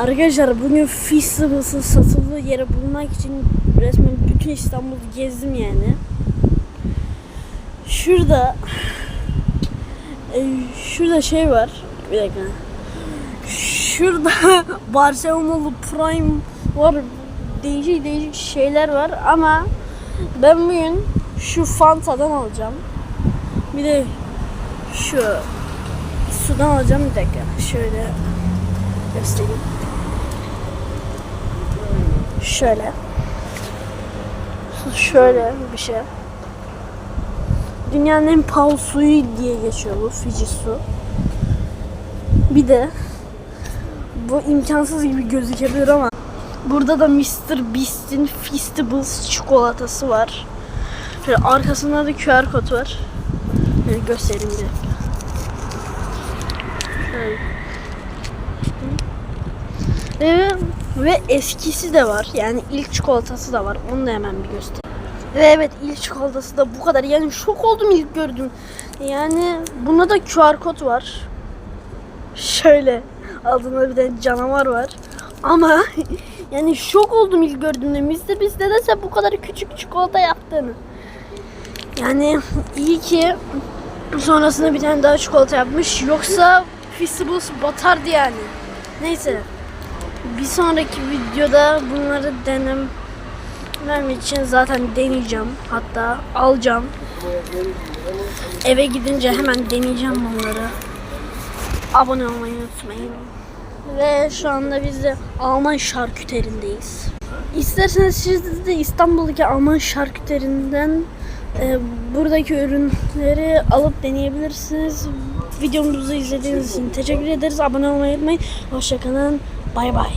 Arkadaşlar bugün Festivus'un satıldığı yere bulmak için resmen bütün İstanbul'u gezdim yani. Şurada e, şurada şey var. Bir dakika. Şurada Barcelonalı Prime var. Değişik değişik şeyler var ama ben bugün şu Fanta'dan alacağım. Bir de şu sudan alacağım bir dakika. Şöyle göstereyim. Şöyle. Şöyle bir şey. Dünyanın en pahalı suyu diye geçiyor bu Fiji su. Bir de bu imkansız gibi gözükebilir ama burada da Mr. Beast'in Feastables çikolatası var. Şöyle arkasında da QR kod var. Şöyle göstereyim bir dakika. Ee, ve eskisi de var. Yani ilk çikolatası da var. Onu da hemen bir göster. Ve evet ilk çikolatası da bu kadar. Yani şok oldum ilk gördüm. Yani bunda da QR kod var. Şöyle altında bir tane canavar var. Ama yani şok oldum ilk gördüğümde. Mr. Beast nedense bu kadar küçük çikolata yaptığını. Yani iyi ki sonrasında bir tane daha çikolata yapmış. Yoksa Feastables batardı yani. Neyse. Bir sonraki videoda bunları denemem için zaten deneyeceğim. Hatta alacağım. Eve gidince hemen deneyeceğim bunları. Abone olmayı unutmayın. Ve şu anda biz de Alman şarküterindeyiz. İsterseniz siz de İstanbul'daki Alman şarküterinden e, buradaki ürünleri alıp deneyebilirsiniz. Videomuzu izlediğiniz için teşekkür ederiz. Abone olmayı unutmayın. Hoşçakalın. Bay bay.